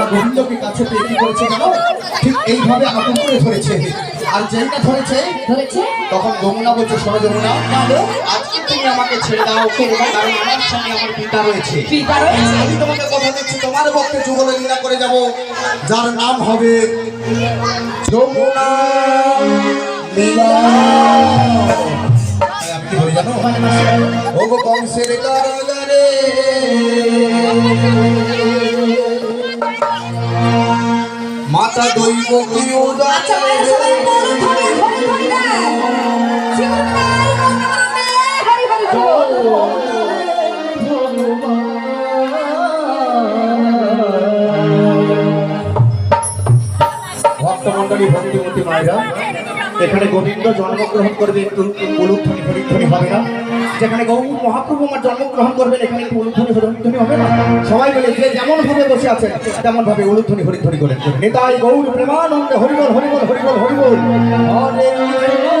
গোবিন্দকে কাছে পেয়ে কি করেছে জানো? ঠিক এইভাবে করে ধরেছে। আর ধরেছে তখন যমুনা বলছে শোনো যমুনা আজকে তুমি আমাকে ছেড়ে দাও কারণ আমার সঙ্গে আমার পিতা রয়েছে। পিতা আমি তোমাকে কথা দিচ্ছি তোমার পক্ষে যুগল লীলা করে যাব। যার নাম হবে যমুনা লীলা। আমি কি বলি জানো ও কংসের কারাগারে হরি দৈব ভক্তমন্ডলী ভক্তিমতী মায়েরা এখানে গোবিন্দ জন্মগ্রহণ করবে উলুধ্বনি হরিধ্বনি হবে না। যেখানে গৌর মহাপ্রভু আমার জন্মগ্রহণ করবেন, এখানে একটু উলুধ্বনি হরিধ্বনি হবে না। সবাই মিলে যে যেমন ভাবে বসে আছেন তেমন ভাবে উলুধ্বনি হরিধ্বনি করেন। নেতাই গৌর প্রেমানন্দে হরিবল হরিবল হরিবল হরিবল। হরে হরে হরে।